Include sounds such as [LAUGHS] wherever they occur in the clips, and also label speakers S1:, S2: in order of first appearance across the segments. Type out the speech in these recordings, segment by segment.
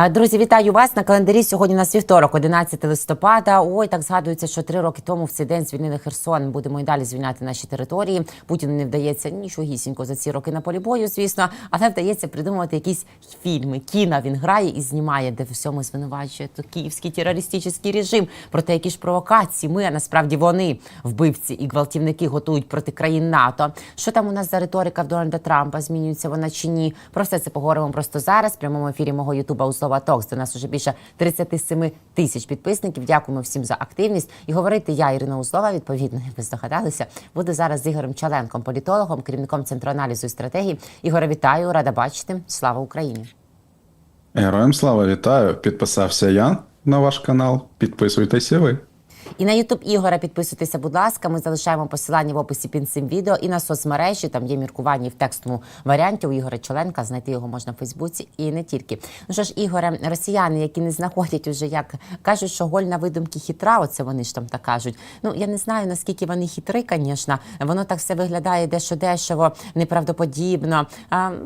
S1: Е, Друзі, вітаю вас на календарі. Сьогодні у нас вівторок, 11 листопада. Ой, так згадується, що три роки тому в цей день звільнили Херсон. Будемо і далі звільняти наші території. Путіну не вдається нічогісінько за ці роки на полі бою, звісно, але вдається придумувати якісь фільми. Кіна він грає і знімає, де в всьому звинувачує то київський терористичний режим. Проте які ж провокації ми, а насправді вони, вбивці і гвалтівники, готують проти країн НАТО. Що там у нас за риторика в Дональда Трампа? Змінюється вона чи ні? Про все це поговоримо просто зараз. В прямому ефірі мого Ютуба у слова Токс. До нас уже більше 37 тисяч підписників. Дякуємо всім за активність. І говорити я, Ірина Услова, відповідно, як ви здогадалися, буду зараз з Ігорем Чаленком, політологом, керівником центру аналізу і стратегії. Ігоре, вітаю, рада бачити. Слава Україні!
S2: Героям слава вітаю! Підписався я на ваш канал. Підписуйтеся ви.
S1: І на Ютуб Ігора підписуйтеся, будь ласка. Ми залишаємо посилання в описі під цим відео і на соцмережі. Там є міркування в текстовому варіанті у Ігоря Чоленка. Знайти його можна в Фейсбуці і не тільки. Ну що ж, Ігоре, росіяни, які не знаходять уже як кажуть, що голь на видумки хитра. Оце вони ж там так кажуть. Ну я не знаю наскільки вони хитри, звісно. Воно так все виглядає дещо дешево, неправдоподібно. А, м,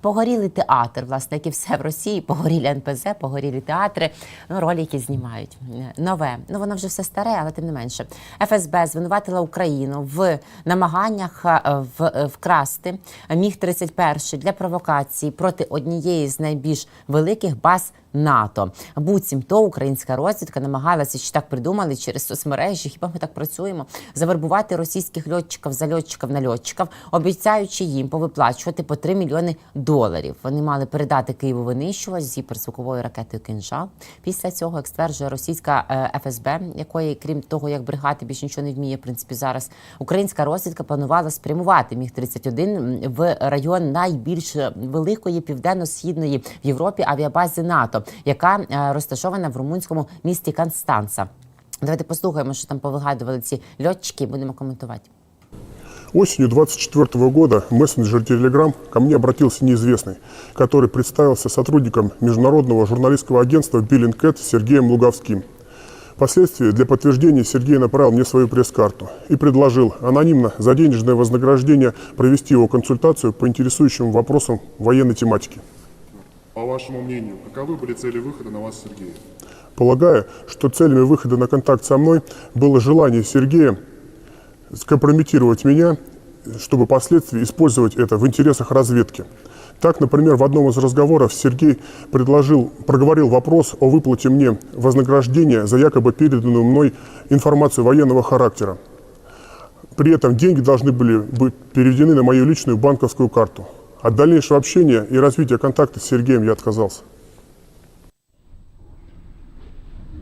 S1: погорілий театр, власне, як і все в Росії. Погорілі НПЗ, погорілі театри. Ну, ролики знімають нове. Ну воно вже все старе, але тим не менше. ФСБ звинуватила Україну в намаганнях е, в, е, вкрасти міг 31 для провокації проти однієї з найбільш великих баз. НАТО буцімто українська розвідка намагалася чи так придумали через соцмережі. Хіба ми так працюємо? Завербувати російських льотчиків, зальотчиків, нальотчиків, обіцяючи їм повиплачувати по 3 мільйони доларів. Вони мали передати Києву винищувач з гіперзвуковою ракетою «Кинжал». Після цього, як стверджує російська е, ФСБ, якої, крім того, як бригати більше нічого не вміє, в принципі, зараз українська розвідка планувала спрямувати міг 31 в район найбільш великої південно-східної в Європі авіабази НАТО, яка е, розташована в румунському місті Констанца. Давайте послухаємо, що там повигадували ці льотчики, і будемо коментувати.
S3: Осенью 24 года в мессенджер Telegram ко мне обратился неизвестный, который представился сотрудником международного журналистского агентства Billingcat Сергеем Луговским. Впоследствии для подтверждения Сергей направил мне свою пресс-карту и предложил анонимно за денежное вознаграждение провести его консультацию по интересующим вопросам военной тематики.
S4: По вашему мнению, каковы были цели выхода на вас Сергея?
S3: Полагаю, что целями выхода на контакт со мной было желание Сергея скомпрометировать меня, чтобы впоследствии использовать это в интересах разведки. Так, например, в одном из разговоров Сергей предложил, проговорил вопрос о выплате мне вознаграждения за якобы переданную мной информацию военного характера. При этом деньги должны были быть переведены на мою личную банковскую карту. От дальнейшего общения и развития контакта с Сергеем я отказался.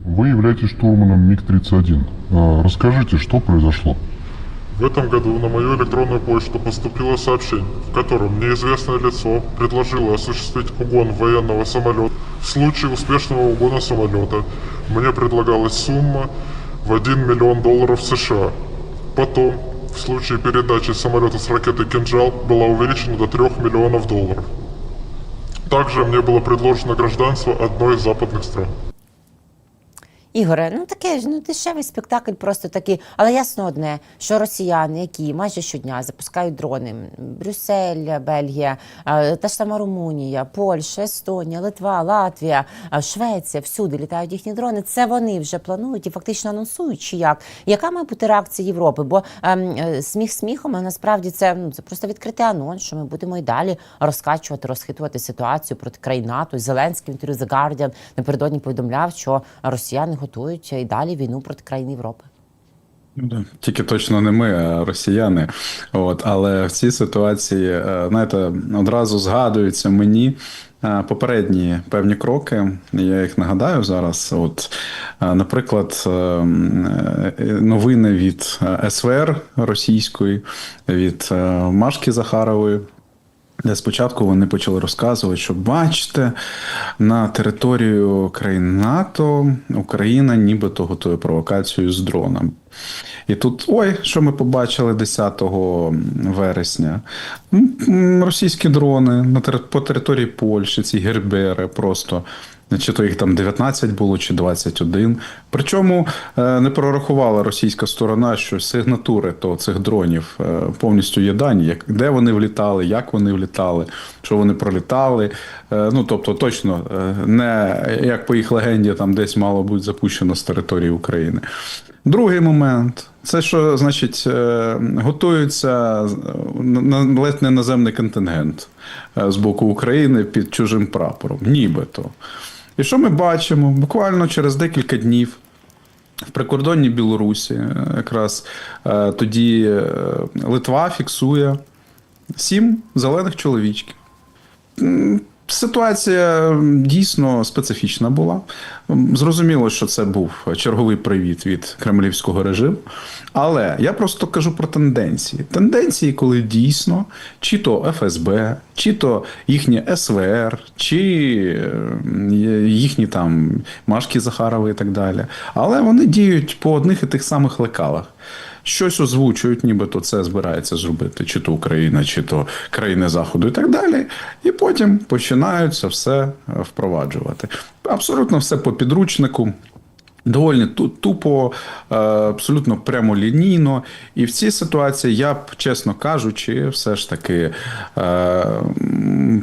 S5: Вы являетесь штурманом МиГ-31. А, Расскажите, что произошло?
S4: В этом году на мою электронную почту поступило сообщение, в котором неизвестное лицо предложило осуществить угон военного самолета. В случае успешного угона самолета мне предлагалась сумма в 1 миллион долларов США. Потом, в случае передачи самолета с ракетой «Кинжал» была увеличена до 3 миллионов долларов. Также мне было предложено гражданство одной из западных стран.
S1: Ігоре, ну таке ж ну дешевий спектакль, просто такий. Але ясно одне, що росіяни, які майже щодня запускають дрони, Брюссель, Бельгія, та ж сама Румунія, Польща, Естонія, Литва, Латвія, Швеція, всюди літають їхні дрони. Це вони вже планують і фактично анонсують, чи як. Яка має бути реакція Європи? Бо ем, е, сміх сміхом, а насправді це ну це просто відкритий анонс, що ми будемо і далі розкачувати, розхитувати ситуацію проти країн НАТО. Зеленський інтерв'ю напередодні повідомляв, що росіяни готують і далі війну проти країн Європи.
S2: Ну. Тільки точно не ми, а росіяни. От, але в цій ситуації, е, знаєте, одразу згадуються мені е, попередні певні кроки. Я їх нагадаю зараз. От, е, наприклад, новини від СВР російської, від Машки Захарової. Де спочатку вони почали розказувати, що бачите, на територію країн НАТО Україна нібито готує провокацію з дроном. І тут, ой, що ми побачили 10 вересня. Російські дрони по території Польщі, ці гербери просто. Чи то їх там 19 було, чи 21. Причому е, не прорахувала російська сторона, що сигнатури то цих дронів е, повністю є дані, як, де вони влітали, як вони влітали, що вони пролітали. Е, Ну, тобто, точно не як по їх легенді, там десь мало бути запущено з території України. Другий момент це що, значить, е, готується е, ледь не наземний контингент е, з боку України під чужим прапором, нібито. І що ми бачимо? Буквально через декілька днів в прикордонній Білорусі, якраз тоді Литва фіксує сім зелених чоловічків. Ситуація дійсно специфічна була. Зрозуміло, що це був черговий привіт від кремлівського режиму. Але я просто кажу про тенденції. Тенденції, коли дійсно чи то ФСБ, чи то їхнє СВР, чи їхні там Машки Захарови і так далі. Але вони діють по одних і тих самих лекалах щось озвучують, нібито це збирається зробити, чи то Україна, чи то країни Заходу і так далі. І потім починають це все впроваджувати. Абсолютно все по підручнику. Доволі тупо, е, абсолютно прямолінійно. І в цій ситуації я б, чесно кажучи, все ж таки е,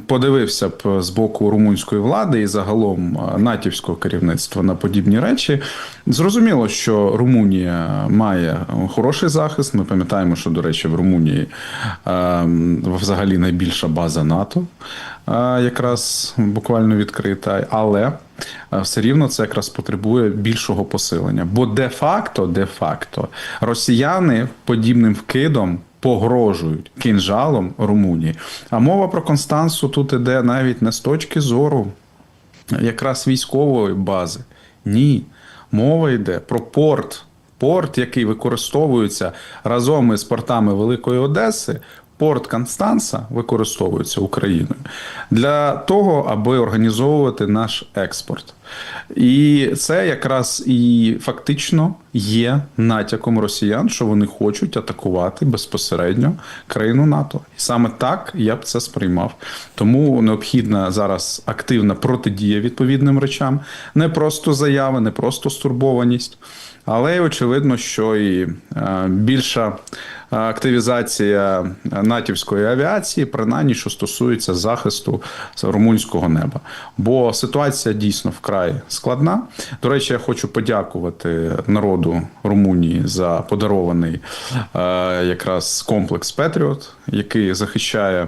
S2: подивився б з боку румунської влади і загалом е, натівського керівництва на подібні речі. Зрозуміло, що Румунія має хороший захист. Ми пам'ятаємо, що, до речі, в Румунії взагалі найбільша база НАТО якраз буквально відкрита. Але все рівно це якраз потребує більшого посилення. Бо де-факто, де-факто, росіяни подібним вкидом погрожують кінжалом Румунії. А мова про Констансу тут іде навіть не з точки зору якраз військової бази. Ні. Мова йде про порт. Порт, який використовується разом із портами Великої Одеси, порт Констанца використовується Україною для того, аби організовувати наш експорт. І це якраз і фактично є натяком росіян, що вони хочуть атакувати безпосередньо країну НАТО. І саме так я б це сприймав. Тому необхідна зараз активна протидія відповідним речам, не просто заяви, не просто стурбованість. Але очевидно, що і е, більша е, активізація натівської авіації, принаймні, що стосується захисту румунського неба. Бо ситуація дійсно вкрай складна. До речі, я хочу подякувати народу Румунії за подарований е, якраз комплекс Петріот, який захищає.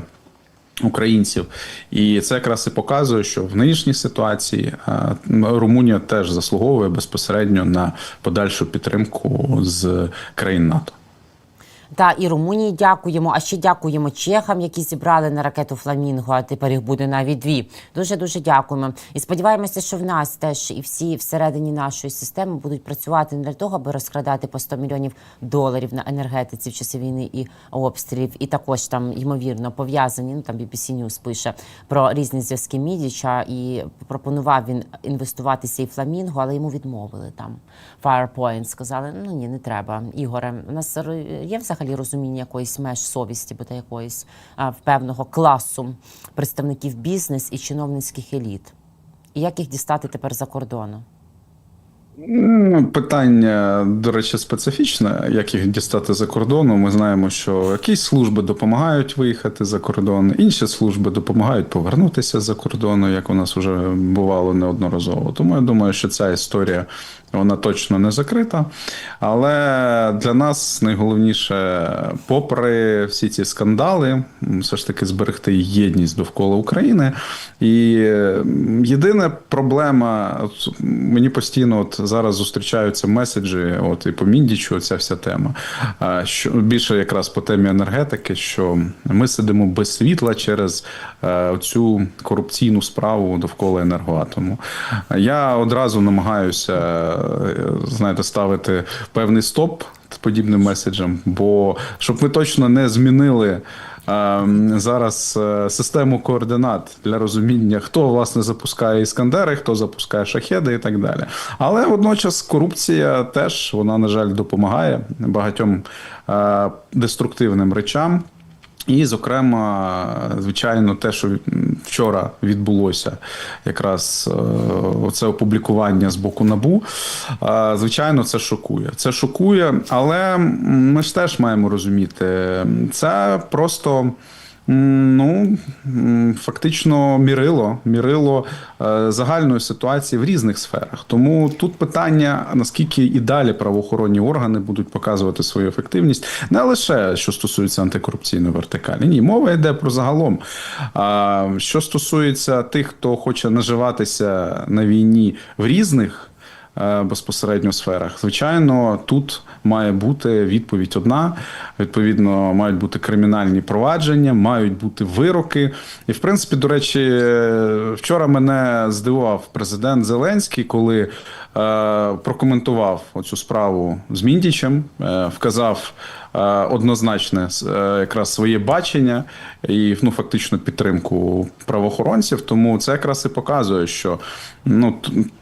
S2: Українців, і це якраз і показує, що в нинішній ситуації е, Румунія теж заслуговує безпосередньо на подальшу підтримку з країн НАТО.
S1: Та і Румунії дякуємо. А ще дякуємо чехам, які зібрали на ракету Фламінго. А тепер їх буде навіть дві. Дуже дуже дякуємо. І сподіваємося, що в нас теж і всі всередині нашої системи будуть працювати не для того, аби розкрадати по 100 мільйонів доларів на енергетиці в часи війни і обстрілів. І також там ймовірно пов'язані. Ну там BBC News пише про різні зв'язки Мідіча. І пропонував він інвестуватися і Фламінго, але йому відмовили там. Firepoint сказали: ну ні, не треба. Ігоре, у нас є взагалі розуміння якоїсь меж совісті, бо та якоїсь а, певного класу представників бізнес і чиновницьких еліт. І як їх дістати тепер за кордону?
S2: Ну, Питання, до речі, специфічне, як їх дістати за кордону. Ми знаємо, що якісь служби допомагають виїхати за кордон, інші служби допомагають повернутися за кордону, як у нас вже бувало неодноразово. Тому я думаю, що ця історія вона точно не закрита. Але для нас найголовніше, попри всі ці скандали, все ж таки зберегти єдність довкола України. І єдина проблема, от мені постійно от зараз зустрічаються меседжі, от і по Міндічу, ця вся тема. Що більше якраз по темі енергетики, що ми сидимо без світла через е, цю корупційну справу довкола енергоатому. Я одразу намагаюся, знаєте, ставити певний стоп подібним меседжам, бо щоб ми точно не змінили. е, Зараз е, систему координат для розуміння, хто власне запускає іскандери, хто запускає шахеди і так далі. Але водночас корупція теж вона, на жаль, допомагає багатьом е, деструктивним речам. І, зокрема, звичайно, те, що вчора відбулося, якраз е, це опублікування з боку набу. е, Звичайно, це шокує. Це шокує, але ми ж теж маємо розуміти, це просто. Ну, фактично мірило, мірило е, загальної ситуації в різних сферах. Тому тут питання, наскільки і далі правоохоронні органи будуть показувати свою ефективність, не лише що стосується антикорупційної вертикалі. Ні, мова йде про загалом. Що стосується тих, хто хоче наживатися на війні в різних. Е, Безпосередньо сферах, звичайно, тут має бути відповідь одна. Відповідно, мають бути кримінальні провадження, мають бути вироки. І, в принципі, до речі, е, вчора мене здивував президент Зеленський, коли прокоментував оцю справу з Міндічем, е, вказав е, однозначне е, якраз своє бачення і ну, фактично підтримку правоохоронців. Тому це якраз і показує, що ну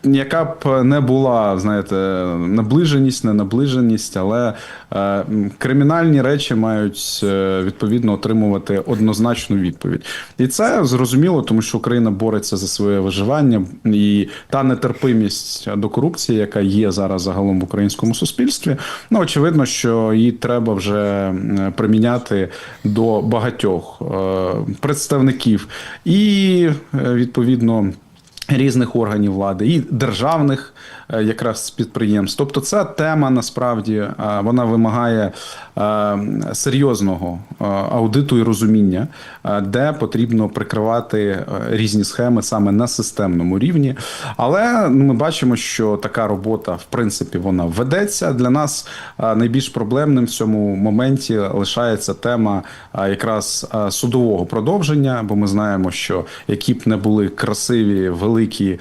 S2: яка б не була, знаєте, наближеність, не наближеність, але е, кримінальні речі мають е, відповідно отримувати однозначну відповідь. І це зрозуміло, тому що Україна бореться за своє виживання, і та нетерпимість до корупції, яка є зараз загалом в українському суспільстві, ну очевидно, що її треба вже е, приміняти до багатьох е, представників і е, відповідно різних органів влади і державних е, якраз підприємств. Тобто, ця тема насправді е, вона вимагає е, серйозного аудиту і розуміння, де потрібно прикривати різні схеми саме на системному рівні. Але ну, ми бачимо, що така робота, в принципі, вона ведеться. Для нас найбільш проблемним в цьому моменті лишається тема якраз судового продовження, бо ми знаємо, що які б не були красиві, великі,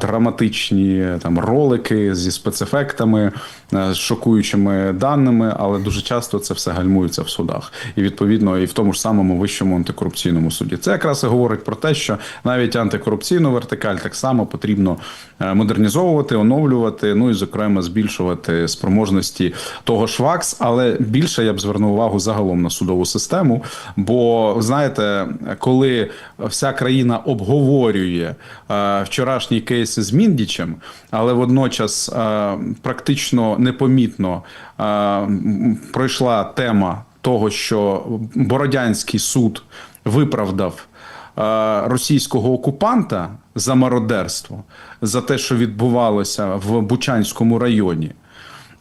S2: драматичні там ролики зі спецефектами, е, з шокуючими даними, але дуже часто це все гальмується в судах, і відповідно і в тому ж самому вищому антикорупційному суді. Це якраз і говорить про те, що навіть антикорупційну вертикаль так само потрібно е, модернізовувати, оновлювати, ну і зокрема збільшувати спроможності того ж ВАКС, але більше я б звернув увагу загалом на судову систему. Бо знаєте, коли вся країна обговорює е, вчорашній кейс з Міндічем, але водночас е, практично непомітно е, пройшла тема того, що Бородянський суд виправдав е, російського окупанта за мародерство, за те, що відбувалося в Бучанському районі.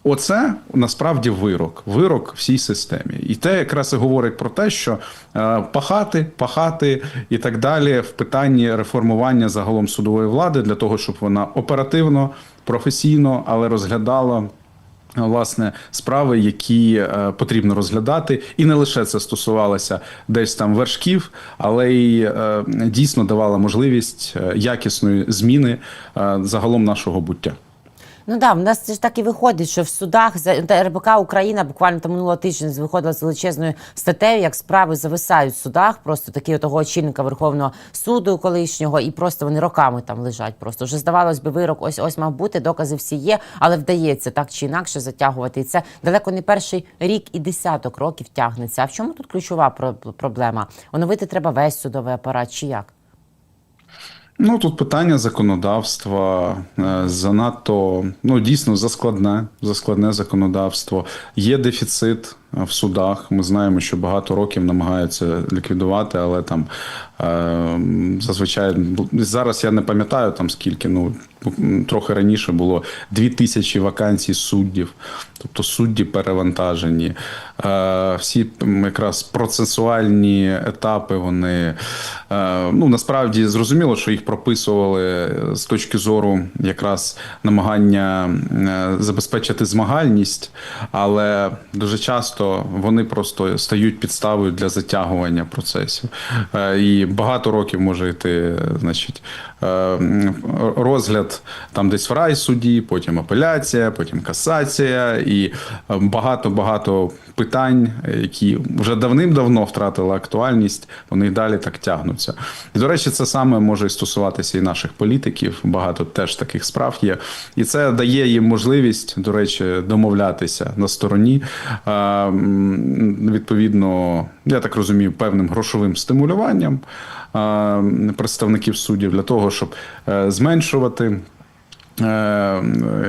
S2: Оце насправді вирок, вирок всій системі, і те якраз і говорить про те, що е, пахати, пахати і так далі в питанні реформування загалом судової влади для того, щоб вона оперативно, професійно, але розглядала. Власне, справи, які е, потрібно розглядати, і не лише це стосувалося десь там вершків, але й е, дійсно давала можливість е, якісної зміни е, загалом нашого буття.
S1: Ну да, в нас ж так і виходить, що в судах РБК Україна буквально там минулого тижня виходила з величезною статтею, як справи зависають в судах, просто такі того очільника Верховного суду колишнього, і просто вони роками там лежать. Просто вже здавалось би, вирок ось ось мав бути, докази всі є, але вдається так чи інакше затягувати. І це далеко не перший рік і десяток років тягнеться. А в чому тут ключова про- проблема? Оновити треба весь судовий апарат, чи як?
S2: Ну тут питання законодавства е, занадто ну дійсно заскладне, заскладне законодавство. Є дефіцит в судах. Ми знаємо, що багато років намагаються ліквідувати, але там е, зазвичай зараз я не пам'ятаю там скільки. Ну трохи раніше було дві тисячі вакансій суддів, тобто судді перевантажені. Е, всі якраз процесуальні етапи вони е, ну насправді зрозуміло, що їх прописували з точки зору якраз намагання е, забезпечити змагальність, але дуже часто вони просто стають підставою для затягування процесів. Е, І багато років може йти, значить, розгляд там десь в райсуді, потім апеляція, потім касація, і багато багато питань, які вже давним-давно втратили актуальність, вони далі так тягнуться. І до речі, це саме може стосуватися і наших політиків. Багато теж таких справ є, і це дає їм можливість, до речі, домовлятися на стороні. Е, відповідно, я так розумію, певним грошовим стимулюванням представників суддів для того, щоб е, зменшувати. Е,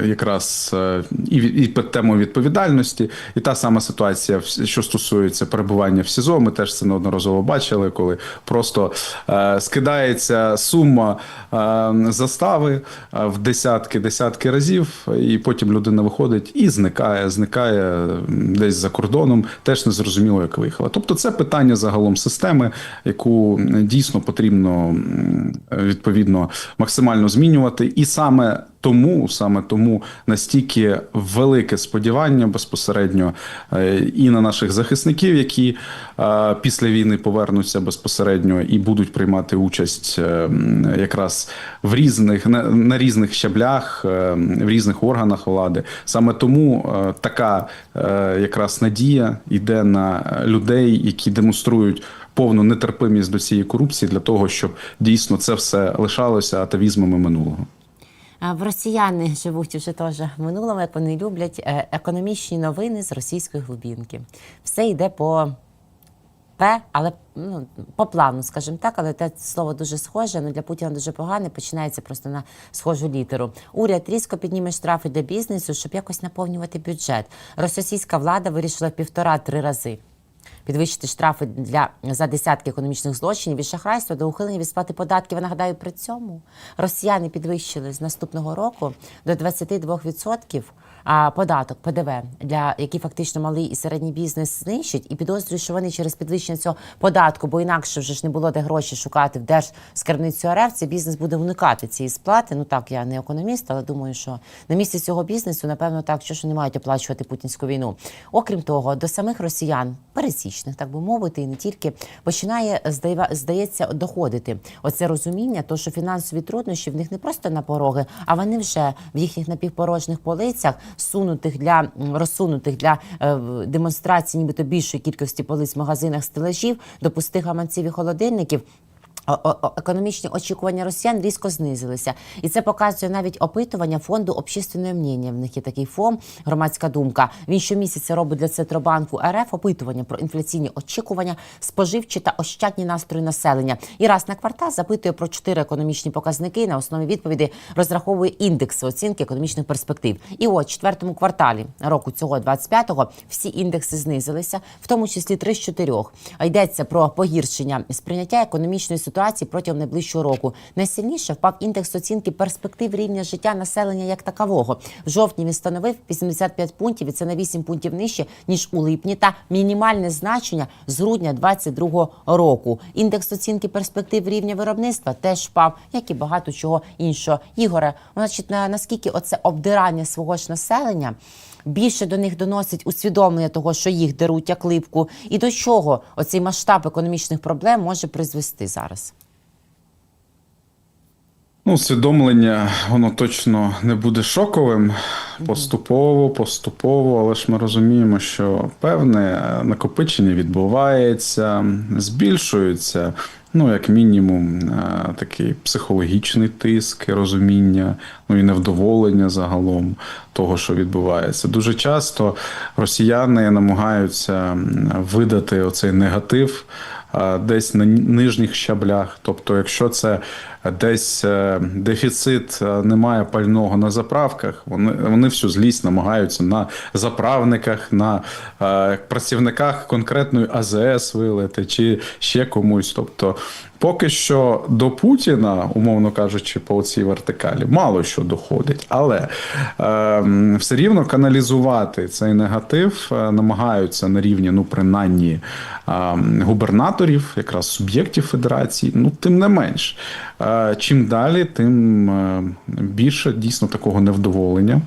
S2: якраз е, і, і темою відповідальності, і та сама ситуація, що стосується перебування в СІЗО. Ми теж це неодноразово бачили, коли просто е, скидається сума застави в десятки десятки разів, і потім людина виходить і зникає, зникає десь за кордоном, теж не зрозуміло, як виїхала. Тобто, це питання загалом системи, яку дійсно потрібно відповідно максимально змінювати, і саме. Тому саме тому настільки велике сподівання безпосередньо е, і на наших захисників, які е, після війни повернуться безпосередньо і будуть приймати участь е, якраз в різних на, на різних щаблях, в різних органах влади. Саме тому така якраз надія йде на людей, які демонструють повну нетерпимість до цієї корупції для того, щоб дійсно це все лишалося атавізмами минулого.
S1: В росіяни живуть уже теж минулому, як вони люблять, е, економічні новини з російської глибінки. Все йде по П, але ну, по плану, скажімо так, але те слово дуже схоже, ну для Путіна дуже погане, починається просто на схожу літеру. Уряд різко підніме штрафи для бізнесу, щоб якось наповнювати бюджет. Російська влада вирішила півтора-три рази. Підвищити штрафи для за десятки економічних злочинів від шахрайства до ухилення від сплати податків. Я нагадаю, при цьому росіяни підвищили з наступного року до 22% а, податок ПДВ, для які фактично малий і середній бізнес знищить, і підозрюють, що вони через підвищення цього податку, бо інакше вже ж не було де гроші шукати в держскарбницю РФ. Цей бізнес буде уникати цієї сплати. Ну так, я не економіст, але думаю, що на місці цього бізнесу, напевно, так, що не мають оплачувати путінську війну. Окрім того, до самих росіян, пересічних, так би мовити, і не тільки починає здає- здається доходити оце розуміння, то що фінансові труднощі в них не просто на пороги, а вони вже в їхніх напівпорожніх полицях, сунутих для розсунутих для е, демонстрації, нібито більшої кількості полиць в магазинах стелажів, до пустих гаманців і холодильників. Економічні очікування росіян різко знизилися, і це показує навіть опитування фонду общественне мнення. В них є такий фонд, громадська думка. Він щомісяця робить для Центробанку РФ опитування про інфляційні очікування, споживчі та ощадні настрої населення. І раз на квартал запитує про чотири економічні показники. На основі відповіді розраховує індекси оцінки економічних перспектив. І от четвертому кварталі року цього 25-го всі індекси знизилися, в тому числі три з чотирьох. А Йдеться про погіршення сприйняття економічної ситуації протягом найближчого року. Найсильніше впав індекс оцінки перспектив рівня життя населення як такового. В жовтні він становив 85 пунктів, і це на 8 пунктів нижче ніж у липні. Та мінімальне значення з грудня 22 року. Індекс оцінки перспектив рівня виробництва теж впав, як і багато чого іншого. Ігоре, значить, на наскільки оце обдирання свого ж населення більше до них доносить усвідомлення того, що їх деруть як липку, і до чого оцей масштаб економічних проблем може призвести зараз.
S2: Ну, усвідомлення, воно точно не буде шоковим. Поступово, поступово, але ж ми розуміємо, що певне накопичення відбувається, збільшується, ну, як мінімум, е, такий психологічний тиск, розуміння, ну і невдоволення загалом того, що відбувається. Дуже часто росіяни намагаються видати оцей негатив десь на нижніх щаблях. Тобто, якщо це десь е, дефіцит, е, немає пального на заправках, вони, вони всю злість намагаються на заправниках, на е, працівниках конкретної АЗС вилити чи ще комусь. Тобто, поки що до Путіна, умовно кажучи, по цій вертикалі, мало що доходить, але е, все рівно каналізувати цей негатив е, намагаються на рівні, ну принаймні, е, губернаторів, якраз суб'єктів федерації. Ну, тим не менш, е, чим далі, тим е, більше дійсно такого невдоволення.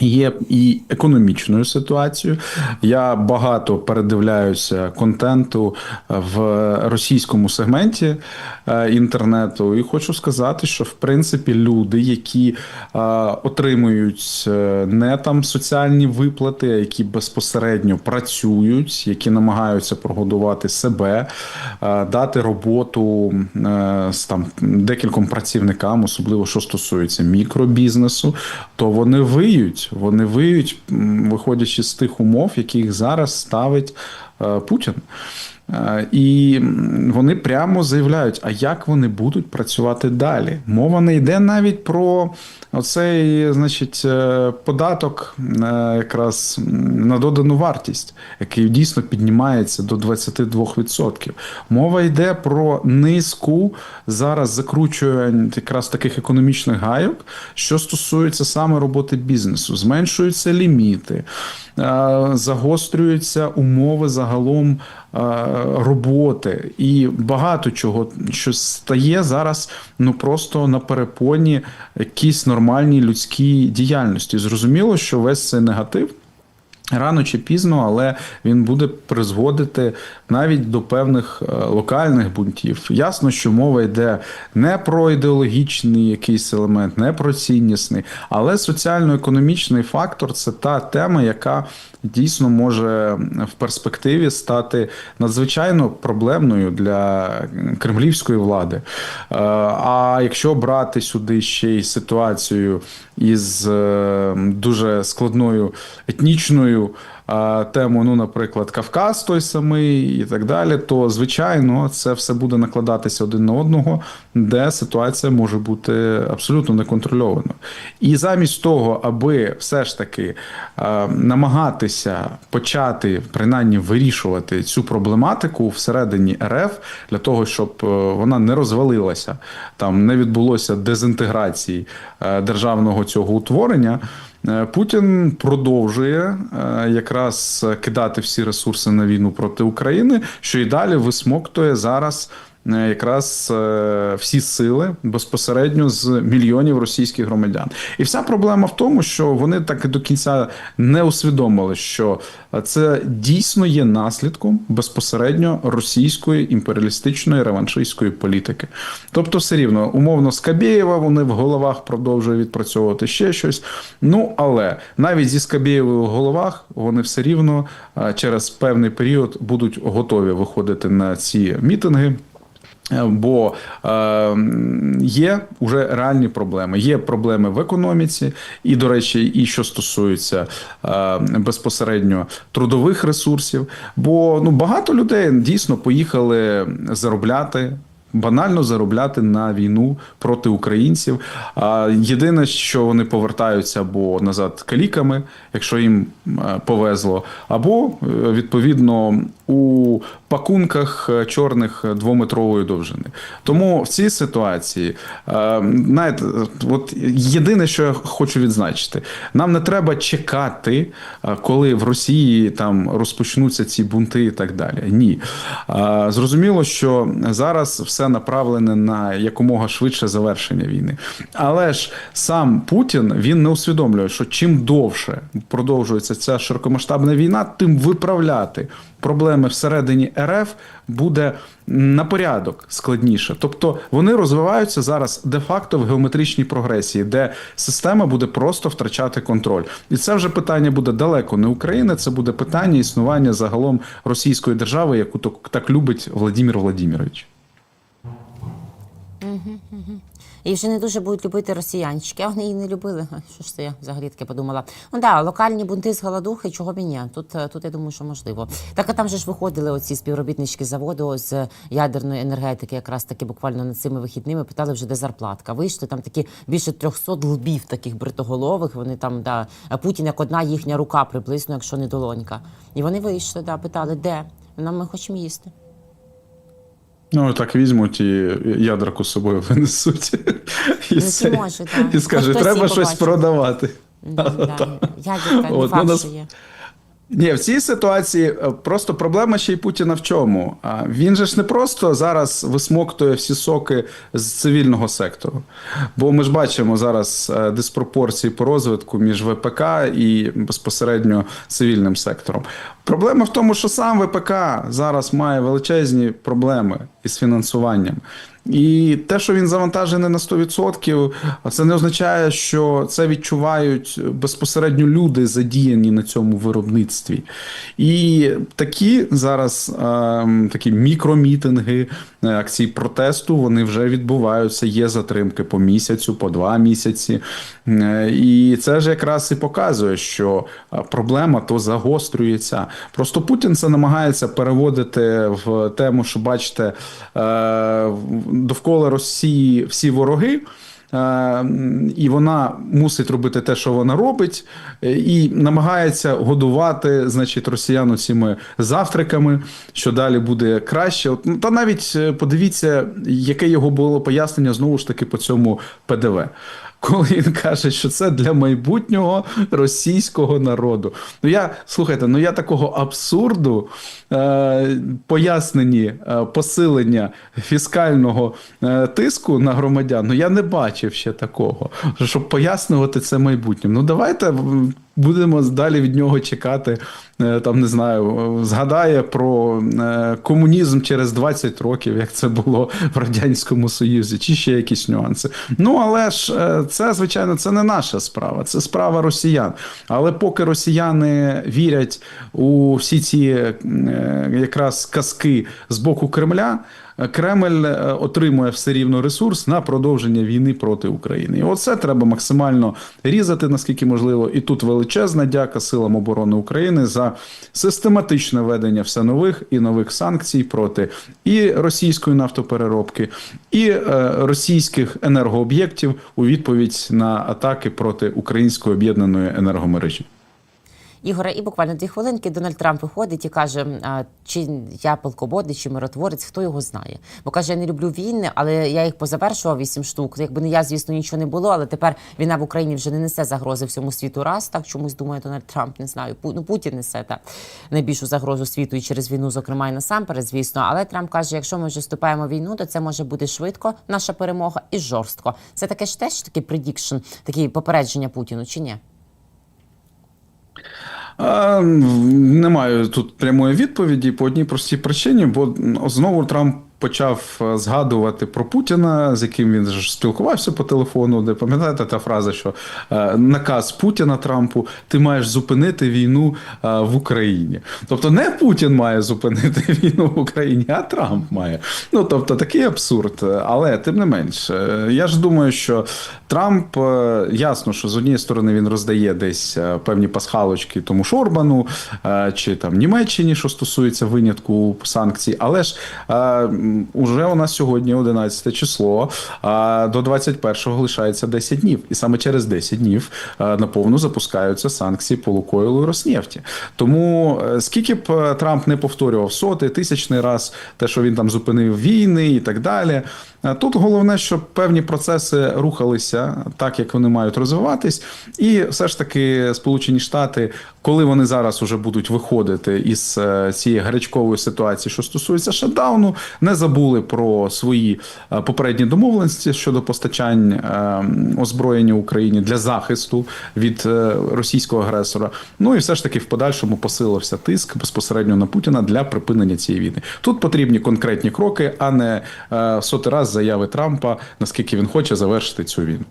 S2: Є і економічною ситуацією. Я багато передивляюся контенту в російському сегменті е, інтернету, і хочу сказати, що в принципі люди, які е, отримують е, не там соціальні виплати, а які безпосередньо працюють, які намагаються прогодувати себе, е, дати роботу е, з там декільком працівникам, особливо що стосується мікробізнесу, то вони виють. Вони виють, виходячи з тих умов, яких зараз ставить е, Путін. Е, І вони прямо заявляють, а як вони будуть працювати далі. Мова не йде навіть про оцей, значить, е, податок е, якраз на додану вартість, який дійсно піднімається до 22%. Мова йде про низку зараз закручує якраз таких економічних гайок, що стосується саме роботи бізнесу. Зменшуються ліміти, загострюються умови загалом роботи і багато чого, що стає зараз ну просто на перепоні якійсь нормальній людській діяльності. Зрозуміло, що весь цей негатив. Рано чи пізно, але він буде призводити навіть до певних е, локальних бунтів. Ясно, що мова йде не про ідеологічний якийсь елемент, не про ціннісний, але соціально-економічний фактор це та тема, яка дійсно може в перспективі стати надзвичайно проблемною для кремлівської влади. Е, А якщо брати сюди ще й ситуацію із е, дуже складною етнічною темою, ну, наприклад, Кавказ той самий і так далі, то звичайно це все буде накладатися один на одного, де ситуація може бути абсолютно неконтрольованою. І замість того, аби все ж таки намагатися почати принаймні вирішувати цю проблематику всередині РФ для того, щоб е, вона не розвалилася, там не відбулося дезінтеграції е, державного цього утворення. Е, Путін продовжує е, якраз кидати всі ресурси на війну проти України, що і далі висмоктує зараз якраз е, всі сили безпосередньо з мільйонів російських громадян. І вся проблема в тому, що вони так до кінця не усвідомили, що це дійсно є наслідком безпосередньо російської імперіалістичної реваншистської політики. Тобто, все рівно, умовно, Скабєєва вони в головах продовжують відпрацьовувати ще щось. Ну але навіть зі Скабєєвою в головах вони все рівно е, через певний період будуть готові виходити на ці мітинги. Бо е, є вже реальні проблеми. Є проблеми в економіці, і, до речі, і що стосується е, безпосередньо трудових ресурсів. Бо ну багато людей дійсно поїхали заробляти. Банально заробляти на війну проти українців. Єдине, що вони повертаються або назад каліками, якщо їм е, повезло, або е, відповідно у пакунках е, чорних двометрової довжини. Тому в цій ситуації, знаєте, от єдине, що я хочу відзначити, нам не треба чекати, коли в Росії там розпочнуться ці бунти і так далі. Ні. Зрозуміло, що зараз все направлене на якомога швидше завершення війни. Але ж сам Путін він не усвідомлює, що чим довше продовжується ця широкомасштабна війна, тим виправляти проблеми всередині РФ буде на порядок складніше. Тобто вони розвиваються зараз де-факто в геометричній прогресії, де система буде просто втрачати контроль. І це вже питання буде далеко не України, це буде питання існування загалом російської держави, яку так любить Владимир Владимирович.
S1: І вже не дуже будуть любити росіянчики, а вони її не любили. Що ж це я взагалі таке подумала? Ну да, локальні бунти з голодухи, чого б і ні. Тут, е, тут я думаю, що можливо. Так а там же ж виходили оці співробітнички заводу з ядерної енергетики, якраз таки буквально над цими вихідними питали вже, де зарплатка. Вийшли там такі більше 300 лбів таких бритоголових. Вони там, да, Путін як одна їхня рука приблизно, якщо не долонька. І вони вийшли, да, питали, де? Нам ми хочемо їсти.
S2: Ну, так візьмуть і ядерку з собою [LAUGHS] винесуть. І,
S1: Ну,
S2: це-
S1: чи може,
S2: і скажуть, треба щось
S1: побачили.
S2: продавати.
S1: Да, да. Ядерка, не
S2: От,
S1: факт,
S2: ну, нас-
S1: що є.
S2: Ні, в цій ситуації е, просто проблема ще й Путіна в чому? Він же ж не просто зараз висмоктує всі соки з цивільного сектору. Бо ми ж бачимо зараз е, диспропорції по розвитку між ВПК і безпосередньо цивільним сектором. Проблема в тому, що сам ВПК зараз має величезні проблеми із фінансуванням. І те, що він завантажений на 100%, це не означає, що це відчувають безпосередньо люди, задіяні на цьому виробництві. І такі зараз ем, такі мікромітинги, е, акції протесту, вони вже відбуваються. Є затримки по місяцю, по два місяці. Е, І це ж якраз і показує, що е, проблема то загострюється. Просто Путін це намагається переводити в тему, що бачите, довкола Росії всі вороги. Е, І вона мусить робити те, що вона робить, е, і намагається годувати, значить, росіян цими завтраками, що далі буде краще. От, ну, та навіть е, подивіться, яке його було пояснення знову ж таки по цьому ПДВ. Коли він каже, що це для майбутнього російського народу. Ну я слухайте, ну я такого абсурду е, поясненні е, посилення фіскального е, тиску на громадян. Ну я не бачив ще такого, щоб пояснювати це майбутнім. Ну давайте будемо далі від нього чекати. е, Там не знаю, згадає про е, комунізм через 20 років, як це було в радянському Союзі, чи ще якісь нюанси. Ну але ж е, це звичайно це не наша справа, це справа росіян. Але поки росіяни вірять у всі ці якраз казки з боку Кремля. Кремль е, отримує все рівно ресурс на продовження війни проти України. І оце треба максимально різати, наскільки можливо. І тут величезна дяка силам оборони України за систематичне ведення все нових і нових санкцій проти і російської нафтопереробки, і е, російських енергооб'єктів у відповідь на атаки проти української об'єднаної енергомережі.
S1: Ігоре, і буквально дві хвилинки Дональд Трамп виходить і каже, чи я полководець, чи миротворець, хто його знає. Бо каже, я не люблю війни, але я їх позавершував вісім штук. Якби не я, звісно, нічого не було, але тепер війна в Україні вже не несе загрози всьому світу. Раз так чомусь думає Дональд Трамп, не знаю. Ну, Путін несе та найбільшу загрозу світу і через війну, зокрема, і насамперед, звісно. Але Трамп каже, якщо ми вже вступаємо в війну, то це може бути швидко, наша перемога і жорстко. Це таке ж теж такий предікшн, такі попередження Путіну, чи ні?
S2: А, не маю тут прямої відповіді по одній простій причині, бо знову Трамп почав е, згадувати про Путіна, з яким він ж спілкувався по телефону, де пам'ятаєте та фраза, що е, наказ Путіна Трампу ти маєш зупинити війну е, в Україні. Тобто не Путін має зупинити [LAUGHS] війну в Україні, а Трамп має. Ну тобто такий абсурд. Але тим не менш, е, я ж думаю, що Трамп е, ясно, що з однієї сторони він роздає десь е, певні пасхалочки тому ж Орбану е, чи там Німеччині, що стосується винятку санкцій, але ж уже у нас сьогодні 11 число, а до 21-го лишається 10 днів. І саме через 10 днів наповну запускаються санкції по Лукойлу і Роснефті. Тому скільки б Трамп не повторював сотий, тисячний раз те, що він там зупинив війни і так далі. Е, Тут головне, щоб певні процеси рухалися так, як вони мають розвиватись, і все ж таки Сполучені Штати, коли вони зараз уже будуть виходити із е, цієї гарячкової ситуації, що стосується шатдауну, не забули про свої е, попередні домовленості щодо постачань озброєння Україні для захисту від російського агресора. Ну і все ж таки в подальшому посилився тиск безпосередньо на Путіна для припинення цієї війни. Тут потрібні конкретні кроки, а не сотий раз заяви Трампа, наскільки він хоче завершити цю війну.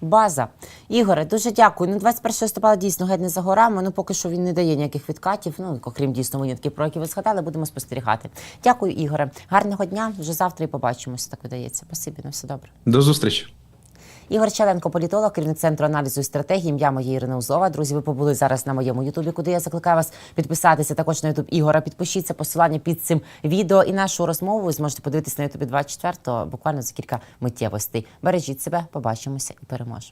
S1: База. Ігоре, дуже дякую. Ну, 21 листопада дійсно геть не за горами. Ну, поки що він не дає ніяких відкатів. Ну, окрім дійсно винятків, про які ви згадали, будемо спостерігати. Дякую, Ігоре. Гарного дня. Вже завтра і побачимося, так видається. Спасибі, на все добре.
S2: До зустрічі.
S1: Ігор Чаленко, політолог, керівник центру аналізу і стратегії. Ім'я моє Ірина Узова. Друзі, ви побули зараз на моєму Ютубі, куди я закликаю вас підписатися. Також на Ютуб Ігора. Підпишіться посилання під цим відео і нашу розмову. Ви зможете подивитися на Ютубі 24 буквально за кілька миттєвостей. Бережіть себе, побачимося і переможемо.